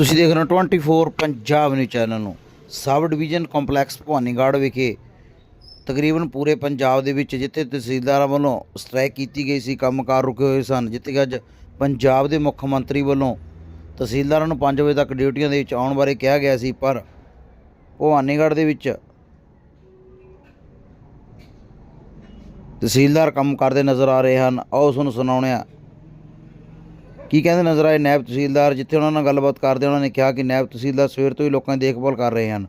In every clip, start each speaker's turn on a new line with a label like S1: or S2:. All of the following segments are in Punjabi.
S1: ਤੁਸੀਂ ਦੇਖ ਰਹੇ ਹੋ 24 ਪੰਜਾਬ ਨਿਊਜ਼ ਚੈਨਲ ਨੂੰ। ਸਬ ਡਿਵੀਜ਼ਨ ਕੰਪਲੈਕਸ ਭਵਾਨੀਗੜ੍ਹ ਵਿਖੇ ਤਕਰੀਬਨ ਪੂਰੇ ਪੰਜਾਬ ਦੇ ਵਿੱਚ ਜਿੱਥੇ ਤਹਿਸੀਲਦਾਰਾਂ ਵੱਲੋਂ ਸਟ੍ਰਾਈਕ ਕੀਤੀ ਗਈ ਸੀ, ਕੰਮਕਾਰ ਰੁਕੇ ਹੋਏ ਸਨ, ਜਿੱਥੇ ਕਿ ਅੱਜ ਪੰਜਾਬ ਦੇ ਮੁੱਖ ਮੰਤਰੀ ਵੱਲੋਂ ਤਹਿਸੀਲਦਾਰਾਂ ਨੂੰ 5 ਵਜੇ ਤੱਕ ਡਿਊਟੀਆਂ ਦੇ ਵਿੱਚ ਆਉਣ ਬਾਰੇ ਕਿਹਾ ਗਿਆ ਸੀ, ਪਰ ਭਵਾਨੀਗੜ੍ਹ ਦੇ ਵਿੱਚ ਤਹਿਸੀਲਦਾਰ ਕੰਮ ਕਰਦੇ ਨਜ਼ਰ ਆ ਰਹੇ ਹਨ। ਆਓ ਤੁਹਾਨੂੰ ਸੁਣਾਉਂਦੇ ਹਾਂ। ਕੀ ਕਹਿੰਦੇ ਨਜ਼ਰ ਆਏ ਨੈਬ ਤਹਿਸੀਲਦਾਰ? ਜਿੱਥੇ ਉਹਨਾਂ ਨਾਲ ਗੱਲਬਾਤ ਕਰਦੇ ਉਹਨਾਂ ਨੇ ਕਿਹਾ ਕਿ ਨੈਬ ਤਹਿਸੀਲਦਾਰ ਸਵੇਰ ਤੋਂ ਹੀ ਲੋਕਾਂ ਦੀ ਦੇਖਭਾਲ ਕਰ ਰਹੇ ਹਨ।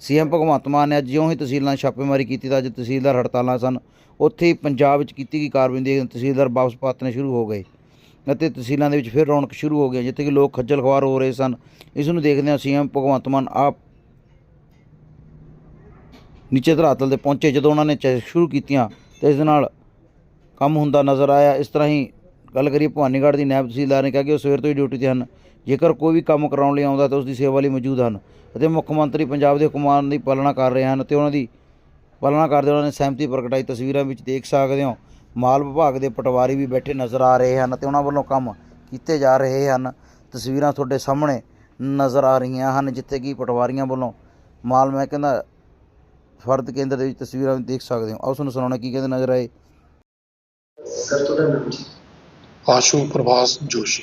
S1: ਸੀਐਮ ਭਗਵੰਤ ਮਾਨ ਨੇ ਅੱਜ ਜਿਉਂ ਹੀ ਤਹਿਸੀਲਾਂ ਛਾਪੇਮਾਰੀ ਕੀਤੀ ਤਾਂ ਅੱਜ ਤਹਿਸੀਲਦਾਰ ਹੜਤਾਲਾਂ ਸਨ। ਉੱਥੇ ਹੀ ਪੰਜਾਬ ਵਿੱਚ ਕੀਤੀ ਗਈ ਕਾਰਵਾਈ ਦੇ ਤਹਿਸੀਲਦਾਰ ਵਾਪਸ ਪਾਤਨੇ ਸ਼ੁਰੂ ਹੋ ਗਏ ਅਤੇ ਤਹਿਸੀਲਾਂ ਦੇ ਵਿੱਚ ਫਿਰ ਰੌਣਕ ਸ਼ੁਰੂ ਹੋ ਗਈ। ਜਿੱਥੇ ਕਿ ਲੋਕ ਖੱਜਲ ਖੁਆਰ ਹੋ ਰਹੇ ਸਨ। ਇਸ ਨੂੰ ਦੇਖਦਿਆਂ ਸੀਐਮ ਭਗਵੰਤ ਮਾਨ ਆਪ ਨੀਚੇ ਧਰਾਤਲ ਤੇ ਪਹੁੰਚੇ। ਜਦੋਂ ਉਹਨਾਂ ਨੇ ਚੈੱਕ ਸ਼ੁਰੂ ਕੀਤੀਆਂ ਤੇ ਇਸ ਨਾਲ ਕੰਮ ਹੁੰਦਾ ਨਜ਼ਰ ਆਇਆ। ਇਸ ਤਰ੍ਹਾਂ ਹੀ ਗੱਲ ਕਰੀਏ ਭਵਾਨੀਗੜ੍ਹ ਦੀ ਨਾਇਬ ਤਹਿਸੀਲਦਾਰ ਨੇ ਕਿਹਾ ਕਿ ਉਹ ਸਵੇਰ ਤੋਂ ਹੀ ਡਿਊਟੀ ਤੇ ਹਨ। ਜੇਕਰ ਕੋਈ ਵੀ ਕੰਮ ਕਰਾਉਣ ਲਈ ਆਉਂਦਾ ਤਾਂ ਉਸ ਦੀ ਸੇਵਾ ਲਈ ਮੌਜੂਦ ਹਨ ਅਤੇ ਮੁੱਖ ਮੰਤਰੀ ਪੰਜਾਬ ਦੇ ਹੁਕਮਾਂ ਦੀ ਪਾਲਣਾ ਕਰ ਰਹੇ ਹਨ ਤੇ ਉਹਨਾਂ ਦੀ ਪਾਲਣਾ ਕਰਦੇ ਉਹਨਾਂ ਨੇ ਸਹਿਮਤੀ ਪ੍ਰਗਟਾਈ। ਤਸਵੀਰਾਂ ਵਿੱਚ ਦੇਖ ਸਕਦੇ ਹੋ, ਮਾਲ ਵਿਭਾਗ ਦੇ ਪਟਵਾਰੀ ਵੀ ਬੈਠੇ ਨਜ਼ਰ ਆ ਰਹੇ ਹਨ ਤੇ ਉਹਨਾਂ ਵੱਲੋਂ ਕੰਮ ਕੀਤੇ ਜਾ ਰਹੇ ਹਨ। ਤਸਵੀਰਾਂ ਤੁਹਾਡੇ ਸਾਹਮਣੇ ਨਜ਼ਰ ਆ ਰਹੀਆਂ ਹਨ, ਜਿੱਥੇ ਕਿ ਪਟਵਾਰੀਆਂ ਵੱਲੋਂ ਮਾਲ ਮੈਂ ਕਹਿੰਦਾ ਫਰਦ ਕੇਂਦਰ ਦੇ ਵਿੱਚ ਤਸਵੀਰਾਂ ਦੇਖ ਸਕਦੇ ਹੋ। ਆਓ, ਤੁਹਾਨੂੰ ਸੁਣਾਉਣਾ ਕੀ ਕਹਿੰਦੇ ਨਜ਼ਰ ਆਏ?
S2: ਸਰ ਤੁਹਾਡਾ ਨਾਮ ਜੀ।
S3: ਆਸ਼ੂ ਪ੍ਰਭਾਸ ਜੋਸ਼ੀ।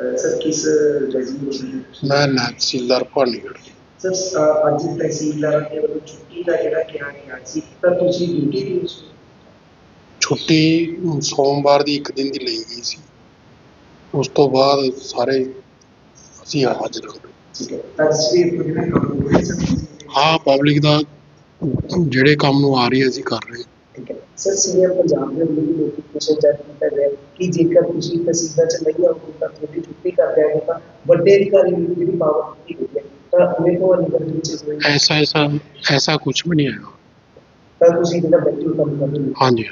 S2: ਅਹ ਸਰ ਕਿਸ ਰੈਜ਼ੀਗਨੇਸ਼ਨ
S3: ਮੈਂ ਨਾਇਬ ਤਹਿਸੀਲਦਾਰ ਭਾਨੀਗੜ੍ਹ
S2: ਸਰ ਅਹ ਅੱਜ ਤਹਿਸੀਲਦਾਰ ਦੇ ਵੱਲੋਂ ਛੁੱਟੀ ਦਾ ਜਿਹੜਾ ਕਿਹਾ ਗਿਆ ਸੀ ਤਾਂ ਤੁਸੀਂ ਡਿਊਟੀ ਦੇ ਵਿੱਚ ਹੋ?
S3: ਛੁੱਟੀ ਸੋਮਵਾਰ ਦੀ ਇੱਕ ਦਿਨ ਦੀ ਲਈ ਗਈ ਸੀ। ਉਸ ਤੋਂ ਬਾਅਦ ਸਾਰੇ ਅਸੀਂ ਹਾਜ਼ਰ ਹਾਂ
S2: ਠੀਕ ਹੈ। ਤਾਂ ਸਵੇਰ ਤੋਂ ਜਿਹੜਾ ਕੰਮ ਹੋ ਰਿਹਾ ਸਰ
S3: ਹਾਂ ਪਬਲਿਕ ਦਾ ਜਿਹੜੇ ਕੰਮ ਨੂੰ ਆ ਰਹੀ ਹੈ ਅਸੀਂ ਕਰ ਰਹੇ ਹਾਂ।
S2: ਠੀਕ ਹੈ ਸਰ ਸੀਨੀਅਰ ਪੰਜਾਬ ਦੇ ਵੱਲੋਂ ਵੀ ਨੋਟੀਫਿਕੇਸ਼ਨ ਜਾਰੀ ਕੀਤਾ ਗਿਆ ਹੈ ਕਿ ਜੇਕਰ ਤੁਸੀਂ ਤਹਿਸੀਲਦਾਰ ਚ ਨਹੀਂ ਆਉਂਦੇ ਤਾਂ ਤੁਹਾਡੀ ਛੁੱਟੀ ਕਰ ਦਿਆਂਗੇ ਤਾਂ ਵੱਡੇ ਅਧਿਕਾਰੀ ਨੂੰ ਜਿਹੜੀ ਪਾਵਰ ਦਿੱਤੀ ਗਈ ਹੈ ਤਾਂ ਉਹਨੇ ਤੋਂ ਨਿਕਲ ਵਿੱਚ ਹੋਈ
S3: ਐਸਾ ਐਸਾ ਐਸਾ ਕੁਝ ਵੀ ਨਹੀਂ ਹੈਗਾ
S2: ਤਾਂ ਤੁਸੀਂ ਜਿਹੜਾ ਬੈਠੇ ਹੋ ਕੰਮ ਕਰ ਰਹੇ ਹੋ
S3: ਹਾਂਜੀ